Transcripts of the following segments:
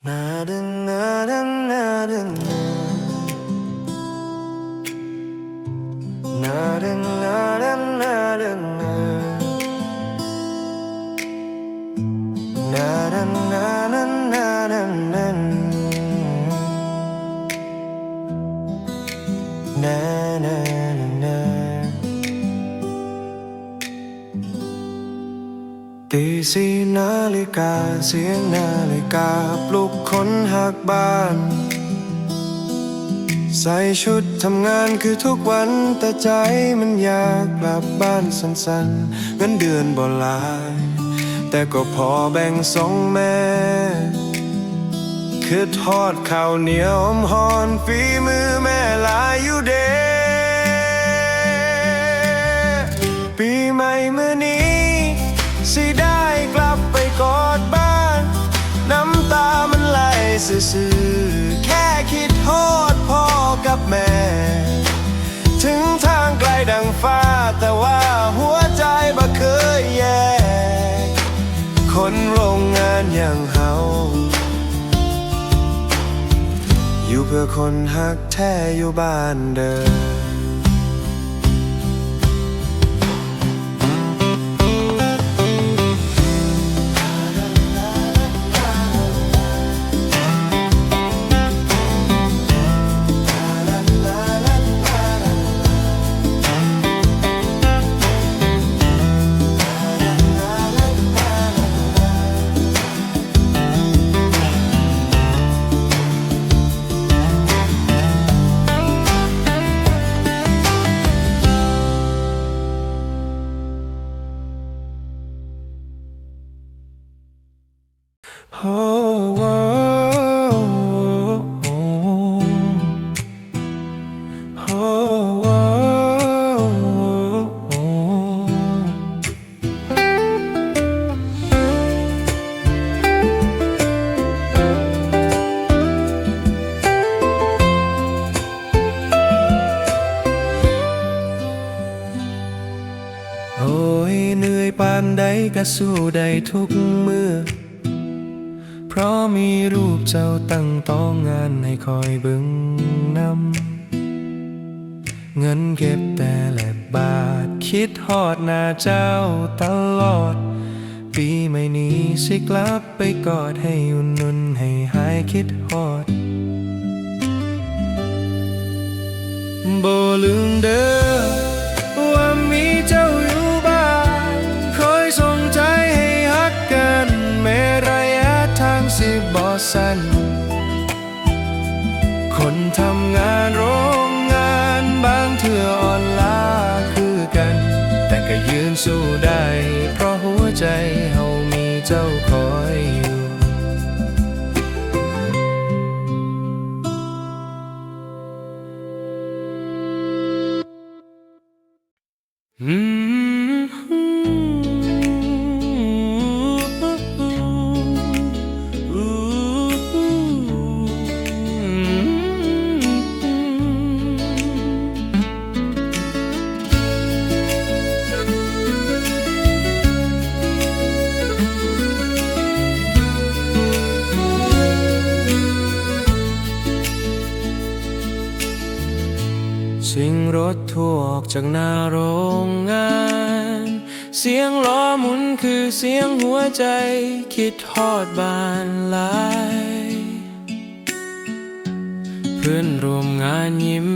마른 ตีสี่นาฬิกาเสียงนาฬิกาปลุกคนหักบ้าน ใส่ชุดทำงานคือทุกวัน แต่ใจมันอยากกลับบ้านสั้นๆเงินเดือนบ่หลาย แต่ก็พอแบ่งส่งแม่คือทอดข้าวเหนียวอมหอนฝีมือแม่ลายอยู่เดปีใหม่เมื้อนี้ สิได้กลับไปกอดบ้าน น้ำตามันไหลซื่อๆ แค่คิดโทษพ่อกับแม่ ถึงทางไกลดังฟ้า แต่ว่าหัวใจบ่เคยแยก คนโรงงานอย่างเฮาอยู่เพื่อคนหักแท้อยู่บ้านเดิม ก็สู้ได้ทุกเมื่อ เพราะมีรูปเจ้าตั้งต้องงานให้คอยบึงนำ เงินเก็บแต่ละบาท คิดฮอดหน้าเจ้าตลอด ปีใหม่นี้สิกลับไปกอดให้อุ่นนุนให้หายคิดฮอดบ่ลืมเด้อว่ามีเจ้า สั้น คนทำงานโรงงานบางเถื่ออ่อนล้าคือกัน แต่ก็ยืนสู้ได้ เพราะหัวใจเฮามีเจ้าคอยอยู่อื ถทั่วออกจากหน้าโรงงาน เสียงล้อหมุนคือเสียงหัวใจ คิดทอดบานลาย เพื่อนร่วมงานยิ้ม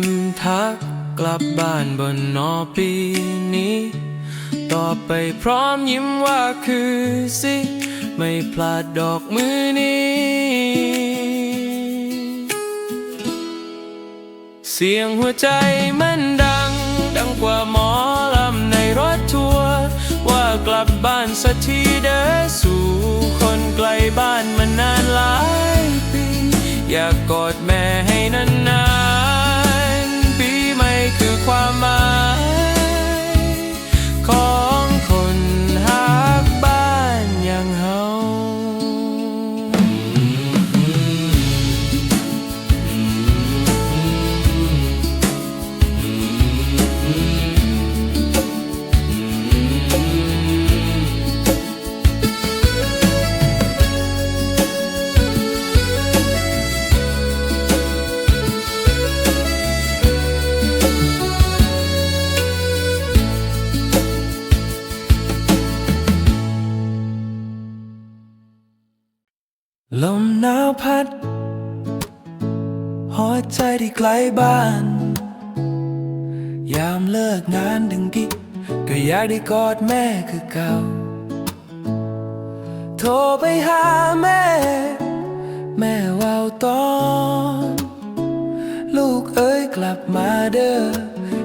ทักกลับบ้านบนนอปีนี้ต่อไปพร้อมยิ้มว่าคือสิ ไม่พลาดดอกมือนี้ เสียงหัวใจมันด กว่าหมอลำในรถทัวร์ว่ากลับบ้านสักทีเด้อสู่คนไกลบ้านมานานหลายปี อยากกอดแม่ให้นานๆปีใหม่คือความหมาย ลมหนาวพัด หัวใจที่ไกลบ้าน ยามเลิกงานดึงดิก็อยากได้กอดแม่คือเก่า โทรไปหาแม่ แม่ว่าตอน ลูกเอ้ยกลับมาเด้อ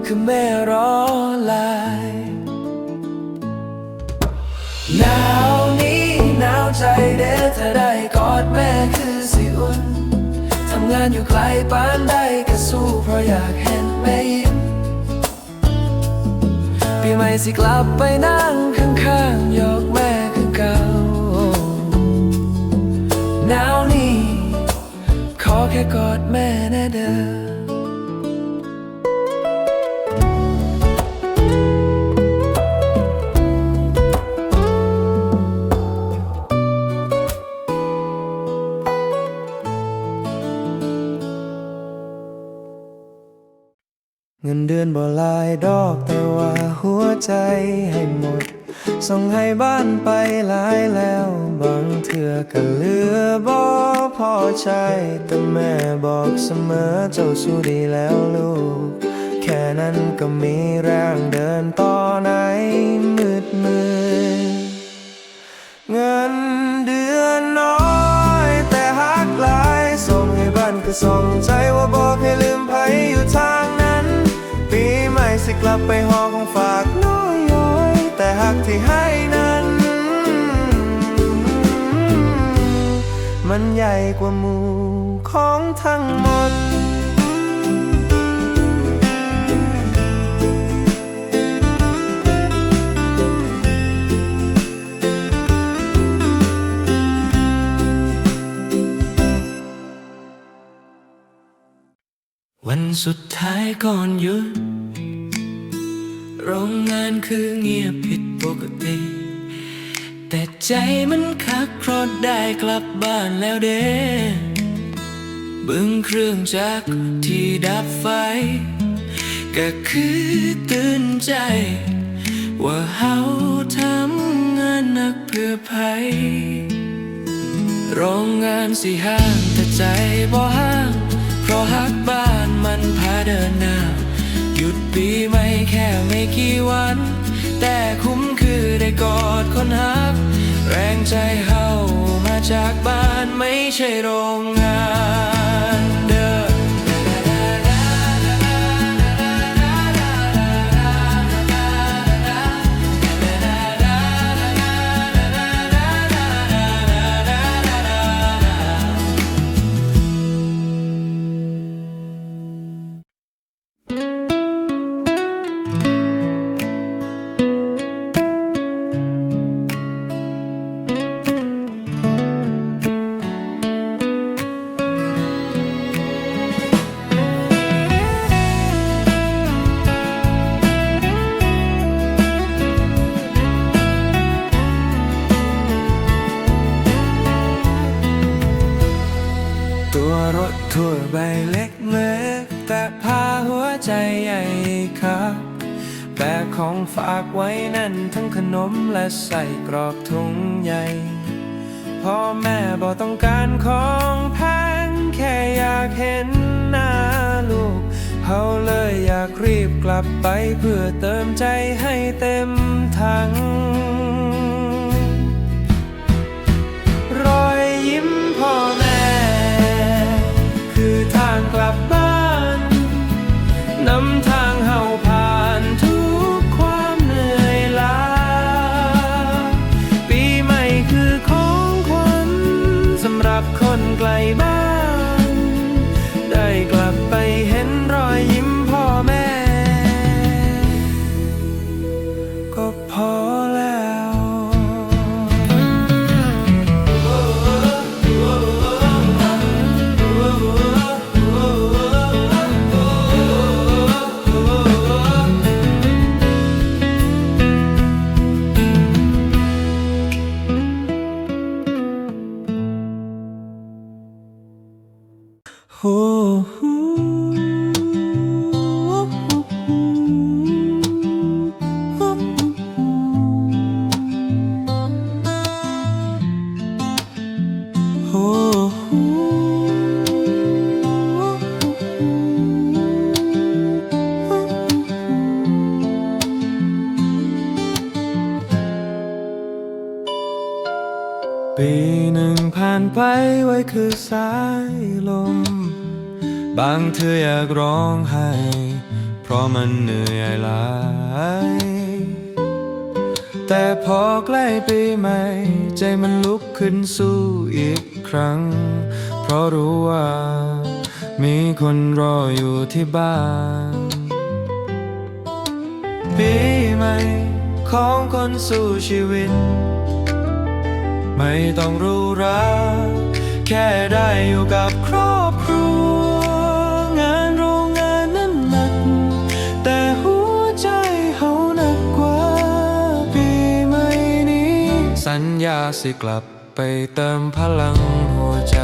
คือแม่รอหลาย ใจเด้อถ้าได้กอดแม่คือสิอุ่น ทำงานอยู่ไกลปานใดก็สู้เพราะอยากเห็นแม่ยิ้มปีใหม่สิกลับไปนั่งข้างๆยกแม่คือเก่าหนาวนี้ขอแค่กอดแม่แน่เด้อ เงินเดือนบ่ลายดอกแต่ว่าหัวใจให้หมด ส่งให้บ้านไปหลายแล้ว บางเถื่อก็เหลือบ่พอใช้แต่แม่บอกเสมอเจ้าสู้ดีแล้วลูก แค่นั้นก็มีแรงเดินต่อในมืดมืดเงินเดือนน้อย แต่หักหลายส่งให้บ้านก็ส่งใจว่า ม่สิกลับไปหอของฝากน้อยย้อยแต่หักที่ให้นั้น มันใหญ่กว่าหมู่ของทั้งหมดวันสุดท้ายก่อนหยุด โรงงานคือเงียบผิดปกติ แต่ใจมันคักเพราะได้กลับบ้านแล้วเด้บึงเครื่องจักรที่ดับไฟ ก็คือตื่นใจ ว่าเฮาทำงานหนักเพื่อภัยโรงงานสิห้างแต่ใจบ่ห้าง เพราะฮักบ้านมันพาเดินหน้า ยุดปีไม่แค่ไม่กี่วัน แต่คุ้มคือได้กอดคนฮัก แรงใจเฮามาจากบ้านไม่ใช่โรงงาน ของฝากไว้นั่นทั้งขนมและใส่กรอกถุงใหญ่พ่อแม่บอกต้องการของแพงแค่อยากเห็นหน้าลูกเขาเลยอยากรีบกลับไปเพื่อเติมใจให้เต็มถัง ปีหนึ่งผ่านไปไว้คือสายลม บางเธออยากร้องไห้ เพราะมันเหนื่อยล้าแต่พอใกล้ปีใหม่ ใจมันลุกขึ้นสู้อีกครั้ง เพราะรู้ว่า มีคนรออยู่ที่บ้าน ปีใหม่ของคนสู้ชีวิต ไม่ต้องรู้ราแค่ได้อยู่กับ ญญาสิกลับไปเติมพลังหัวใจ